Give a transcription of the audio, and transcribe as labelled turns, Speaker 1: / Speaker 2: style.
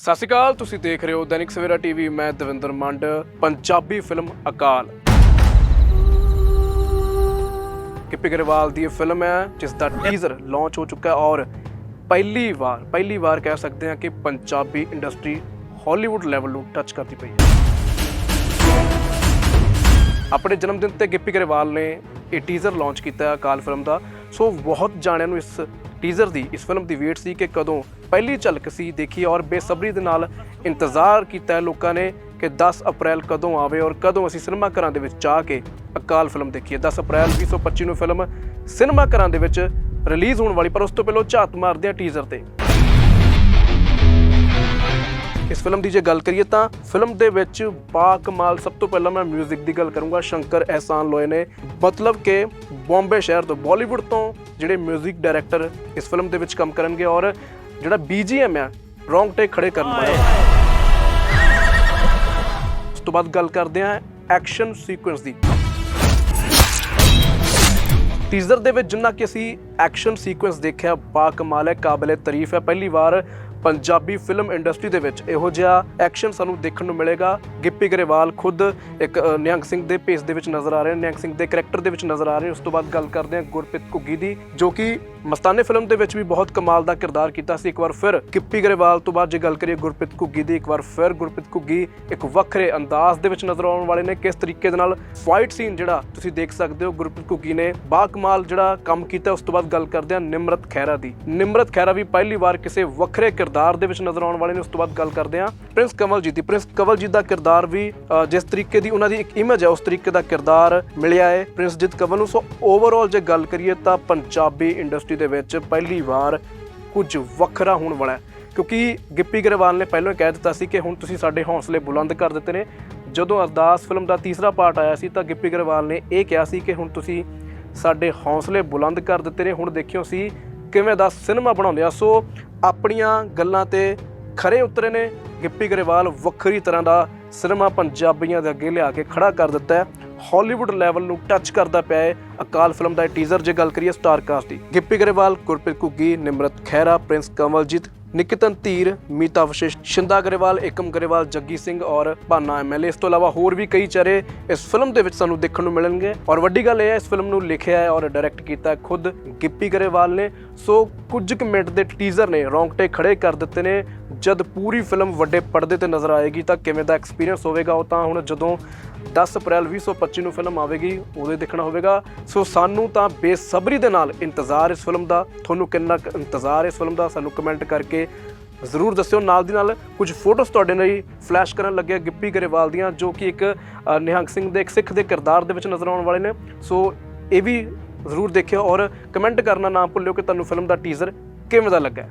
Speaker 1: ਸਤਿ ਸ਼੍ਰੀ ਅਕਾਲ, ਤੁਸੀਂ ਦੇਖ ਰਹੇ ਹੋ ਦੈਨਿਕ ਸਵੇਰਾ ਟੀਵੀ, ਮੈਂ ਦਵਿੰਦਰ ਮੰਡ, ਪੰਜਾਬੀ ਫਿਲਮ ਅਕਾਲ। ਗਿੱਪੀ ਗਰੇਵਾਲ ਦੀ ਇਹ ਫਿਲਮ ਹੈ, ਜਿਸ ਦਾ ਟੀਜ਼ਰ ਲਾਂਚ ਹੋ ਚੁੱਕਾ ਹੈ ਔਰ ਪਹਿਲੀ ਵਾਰ ਪਹਿਲੀ ਵਾਰ ਕਹਿ ਸਕਦੇ ਹਾਂ ਕਿ ਪੰਜਾਬੀ ਇੰਡਸਟਰੀ ਹਾਲੀਵੁੱਡ ਲੈਵਲ ਨੂੰ ਟੱਚ ਕਰਦੀ ਪਈ ਹੈ। ਆਪਣੇ ਜਨਮ ਦਿਨ ਤੇ ਗਿੱਪੀ ਗਰੇਵਾਲ ਨੇ ਇਹ ਟੀਜ਼ਰ ਲਾਂਚ ਕੀਤਾ ਹੈ ਅਕਾਲ ਫਿਲਮ ਦਾ। ਸੋ ਬਹੁਤ ਜਾਣਿਆਂ ਨੂੰ ਇਸ ਟੀਜ਼ਰ ਦੀ, ਇਸ ਫਿਲਮ ਦੀ ਵੇਟ ਸੀ ਕਿ ਕਦੋਂ ਪਹਿਲੀ ਝਲਕ ਸੀ ਦੇਖੀ ਔਰ ਬੇਸਬਰੀ ਦੇ ਨਾਲ ਇੰਤਜ਼ਾਰ ਕੀਤਾ ਹੈ ਲੋਕਾਂ ਨੇ ਕਿ 10 ਅਪ੍ਰੈਲ ਕਦੋਂ ਆਵੇ ਔਰ ਕਦੋਂ ਅਸੀਂ ਸਿਨੇਮਾ ਘਰਾਂ ਦੇ ਵਿੱਚ ਜਾ ਕੇ ਅਕਾਲ ਫਿਲਮ ਦੇਖੀਏ। 10 ਅਪ੍ਰੈਲ 2025 ਨੂੰ ਫਿਲਮ ਸਿਨੇਮਾ ਘਰਾਂ ਦੇ ਵਿੱਚ ਰਿਲੀਜ਼ ਹੋਣ ਵਾਲੀ, ਪਰ ਉਸ ਤੋਂ ਪਹਿਲਾਂ ਝਾਤ ਮਾਰਦੇ ਆ ਟੀਜ਼ਰ ਤੇ। ਇਸ ਫਿਲਮ ਦੀ ਜੇ ਗੱਲ ਕਰੀਏ ਤਾਂ ਫਿਲਮ ਦੇ ਵਿੱਚ ਬਾ ਕਮਾਲ ਸਭ ਤੋਂ ਪਹਿਲਾਂ ਮੈਂ 뮤직 ਦੀ ਗੱਲ ਕਰੂੰਗਾ ਸ਼ੰਕਰ ਅਹਿਸਾਨ ਲੋਏ ਨੇ ਮਤਲਬ ਕਿ ਬੰਬੇ ਸ਼ਹਿਰ ਤੋਂ ਬਾਲੀਵੁੱਡ ਤੋਂ ਜਿਹੜੇ 뮤직 ਡਾਇਰੈਕਟਰ ਇਸ ਫਿਲਮ ਦੇ ਵਿੱਚ ਕੰਮ ਕਰਨਗੇ ਔਰ ਜਿਹੜਾ BGM ਆ ਰੌਂਗਟੇ ਖੜੇ ਕਰਨ ਵਾਲਾ ਉਸ ਤੋਂ ਬਾਅਦ ਗੱਲ ਕਰਦੇ ਹਾਂ ਐਕਸ਼ਨ ਸੀਕੁਐਂਸ ਦੀ ਟੀਜ਼ਰ ਦੇ ਵਿੱਚ ਜਿੰਨਾ ਕਿ ਅਸੀਂ ਐਕਸ਼ਨ ਸੀਕੁਐਂਸ ਦੇਖਿਆ ਬਾ ਕਮਾਲ ਹੈ ਕਾਬਲੇ ਤਾਰੀਫ ਹੈ ਪਹਿਲੀ ਵਾਰ ਪੰਜਾਬੀ ਫਿਲਮ ਇੰਡਸਟਰੀ ਦੇ ਵਿੱਚ ਇਹੋ ਜਿਹਾ ਐਕਸ਼ਨ ਸਾਨੂੰ ਦੇਖਣ ਨੂੰ ਮਿਲੇਗਾ। ਗਿੱਪੀ ਗਰੇਵਾਲ ਖੁਦ ਇੱਕ ਨਿਹੰਗ ਸਿੰਘ ਦੇ ਭੇਸ ਦੇ ਵਿੱਚ ਨਜ਼ਰ ਆ ਰਹੇ ਨੇ, ਨਿਹੰਗ ਸਿੰਘ ਦੇ ਕਰੈਕਟਰ ਦੇ ਵਿੱਚ ਨਜ਼ਰ ਆ ਰਹੇ ਉਸ ਤੋਂ ਬਾਅਦ ਗੱਲ ਕਰਦੇ ਹਾਂ ਗੁਰਪ੍ਰੀਤ ਘੁੱਗੀ ਦੀ, ਜੋ ਕਿ ਮਸਤਾਨੇ ਫਿਲਮ ਦੇ ਵਿੱਚ ਵੀ ਬਹੁਤ ਕਮਾਲ ਦਾ ਕਿਰਦਾਰ ਕੀਤਾ ਸੀ। ਇੱਕ ਵਾਰ ਫਿਰ ਗਿੱਪੀ ਗਰੇਵਾਲ ਤੋਂ ਬਾਅਦ ਜੇ ਗੱਲ ਕਰੀਏ ਗੁਰਪ੍ਰੀਤ ਘੁੱਗੀ ਦੀ, ਇੱਕ ਵਾਰ ਫਿਰ ਗੁਰਪ੍ਰੀਤ ਘੁੱਗੀ ਇੱਕ ਵੱਖਰੇ ਅੰਦਾਜ਼ ਦੇ ਵਿੱਚ ਨਜ਼ਰ ਆਉਣ ਵਾਲੇ ਨੇ। ਕਿਸ ਤਰੀਕੇ ਦੇ ਨਾਲ ਫਾਈਟ ਸੀਨ ਜਿਹੜਾ ਤੁਸੀਂ ਦੇਖ ਸਕਦੇ ਹੋ, ਗੁਰਪ੍ਰੀਤ ਘੁੱਗੀ ਨੇ ਬਾ ਕਮਾਲ ਜਿਹੜਾ ਕੰਮ ਕੀਤਾ। ਉਸ ਤੋਂ ਬਾਅਦ ਗੱਲ ਕਰਦੇ ਹਾਂ ਨਿਮਰਤ ਖਹਿਰਾ ਦੀ। ਨਿਮਰਤ ਖਹਿਰਾ ਵੀ ਪਹਿਲੀ ਵਾਰ ਕਿਸੇ ਵੱਖਰੇ ਕਿਰਦਾਰ ਦੇ ਵਿੱਚ ਨਜ਼ਰ ਆਉਣ ਵਾਲੇ ਨੇ, ਉਸ ਤੋਂ ਬਾਅਦ ਗੱਲ ਕਰਦੇ ਹਾਂ ਪ੍ਰਿੰਸ ਕਮਲਜੀਤ ਦੀ। ਪ੍ਰਿੰਸ ਕਮਲਜੀਤ ਦਾ ਕਿਰਦਾਰ ਵੀ ਜਿਸ ਤਰੀਕੇ ਦੀ ਉਹਨਾਂ ਦੀ ਇੱਕ ਇਮੇਜ ਹੈ, ਉਸ ਤਰੀਕੇ ਦਾ ਕਿਰਦਾਰ ਮਿਲਿਆ ਹੈ ਪ੍ਰਿੰਸਜੀਤ ਕੰਵਲ ਨੂੰ। ਸੋ ਓਵਰਆਲ ਜੇ ਗੱਲ ਕਰੀਏ ਤਾਂ ਪੰਜਾਬੀ ਇੰਡਸਟਰੀ ਦੇ ਵਿੱਚ ਪਹਿਲੀ ਵਾਰ ਕੁਝ ਵੱਖਰਾ ਹੋਣ ਵਾਲਾ ਹੈ। ਕਿਉਂਕਿ ਗਿੱਪੀ ਗਰੇਵਾਲ ਨੇ ਪਹਿਲਾਂ ਹੀ ਕਹਿ ਦਿੱਤਾ ਸੀ ਕਿ ਹੁਣ ਤੁਸੀਂ ਸਾਡੇ ਹੌਸਲੇ ਬੁਲੰਦ ਕਰ ਦਿੱਤੇ ਨੇ। ਜਦੋਂ ਅਰਦਾਸ ਫਿਲਮ ਦਾ ਤੀਸਰਾ ਪਾਰਟ ਆਇਆ ਸੀ ਤਾਂ ਗਿੱਪੀ ਗਰੇਵਾਲ ਨੇ ਇਹ ਕਿਹਾ ਸੀ ਕਿ ਹੁਣ ਤੁਸੀਂ ਸਾਡੇ ਹੌਸਲੇ ਬੁਲੰਦ ਕਰ ਦਿੱਤੇ ਨੇ। ਹੁਣ ਦੇਖਿਓ ਸੀ ਕਿਵੇਂ ਦਾ ਸਿਨੇਮਾ ਬਣਾਉਂਦੇ ਆ। ਸੋ ਆਪਣੀਆਂ ਗੱਲਾਂ ਤੇ ਖਰੇ ਉਤਰੇ ਨੇ। ਗਿੱਪੀ ਗਰੇਵਾਲ ਵੱਖਰੀ ਤਰ੍ਹਾਂ ਦਾ ਸਿਨੇਮਾ ਪੰਜਾਬੀਆਂ ਦੇ ਅੱਗੇ ਲਿਆ ਕੇ ਖੜਾ ਕਰ ਦਿੱਤਾ ਹੈ। ਹਾਲੀਵੁੱਡ ਲੈਵਲ ਨੂੰ ਟੱਚ ਕਰਦਾ ਪਿਆ ਹੈ। ਅਕਾਲ ਫਿਲਮ ਦਾ ਟੀਜ਼ਰ ਜੇ ਗੱਲ ਕਰੀਏ ਸਟਾਰ ਕਾਸਟ ਦੀ। ਗਿੱਪੀ ਗਰੇਵਾਲ, ਗੁਰਪ੍ਰੀਤ ਘੁੱਗੀ, ਨਿਮਰਤ ਖਹਿਰਾ, ਪ੍ਰਿੰਸ ਕਮਲਜੀਤ ਨਿਕਤਨ ਧੀਰ, ਮੀਤਾ ਵਸ਼ਿਸ਼ ਸ਼ਿੰਦਾ ਗਰੇਵਾਲ, ਏਕਮ ਗਰੇਵਾਲ, ਜੱਗੀ ਸਿੰਘ ਔਰ ਭਾਨਾ ਐਮਐਲਏ ਇਸ ਤੋਂ ਇਲਾਵਾ ਹੋਰ ਵੀ ਕਈ ਚਿਹਰੇ ਇਸ ਫਿਲਮ ਦੇ ਵਿੱਚ ਸਾਨੂੰ ਦੇਖਣ ਨੂੰ ਮਿਲਣਗੇ। ਔਰ ਵੱਡੀ ਗੱਲ ਇਹ ਹੈ, ਇਸ ਫਿਲਮ ਨੂੰ ਲਿਖਿਆ ਹੈ ਔਰ ਡਾਇਰੈਕਟ ਕੀਤਾ ਖੁਦ ਗਿੱਪੀ ਗਰੇਵਾਲ ਨੇ। ਸੋ ਕੁਝ ਕੁ ਮਿੰਟ ਦੇ ਟੀਜ਼ਰ ਨੇ, ਰੌਂਗਟੇ ਖੜੇ ਕਰ ਦਿੱਤੇ ਨੇ। ਜਦ ਪੂਰੀ ਫਿਲਮ ਵੱਡੇ ਪਰਦੇ ਤੇ ਨਜ਼ਰ ਆਏਗੀ ਤਾਂ ਕਿਵੇਂ ਦਾ ਐਕਸਪੀਰੀਅੰਸ ਹੋਵੇਗਾ, ਉਹ ਤਾਂ ਹੁਣ ਜਦੋਂ 10 ਅਪ੍ਰੈਲ 2025 ਨੂੰ ਫਿਲਮ ਆਵੇਗੀ ਉਦੋਂ ਦੇਖਣਾ ਹੋਵੇਗਾ। ਸੋ ਸਾਨੂੰ ਤਾਂ ਬੇਸਬਰੀ ਦੇ ਨਾਲ ਇੰਤਜ਼ਾਰ ਇਸ ਫਿਲਮ ਦਾ। ਤੁਹਾਨੂੰ ਕਿੰਨਾ ਕੁ ਇੰਤਜ਼ਾਰ ਇਸ ਫਿਲਮ ਦਾ, ਸਾਨੂੰ ਕਮੈਂਟ ਕਰਕੇ ਜ਼ਰੂਰ ਦੱਸਿਓ। ਨਾਲ ਦੀ ਨਾਲ ਕੁਝ ਫੋਟੋਸ ਤੁਹਾਡੇ ਲਈ ਫਲੈਸ਼ ਕਰਨ ਲੱਗੇ ਗਿੱਪੀ ਗਰੇਵਾਲ ਦੀਆਂ, ਜੋ ਕਿ ਇੱਕ ਨਿਹੰਗ ਸਿੰਘ ਦੇ, ਇੱਕ ਸਿੱਖ ਦੇ ਕਿਰਦਾਰ ਦੇ ਵਿੱਚ ਨਜ਼ਰ ਆਉਣ ਵਾਲੇ ਨੇ। ਸੋ ਇਹ ਵੀ ਜ਼ਰੂਰ ਦੇਖਿਓ ਔਰ ਕਮੈਂਟ ਕਰਨਾ ਨਾ ਭੁੱਲਿਓ ਕਿ ਤੁਹਾਨੂੰ ਫਿਲਮ ਦਾ ਟੀਜ਼ਰ ਕਿਵੇਂ ਦਾ ਲੱਗਾ।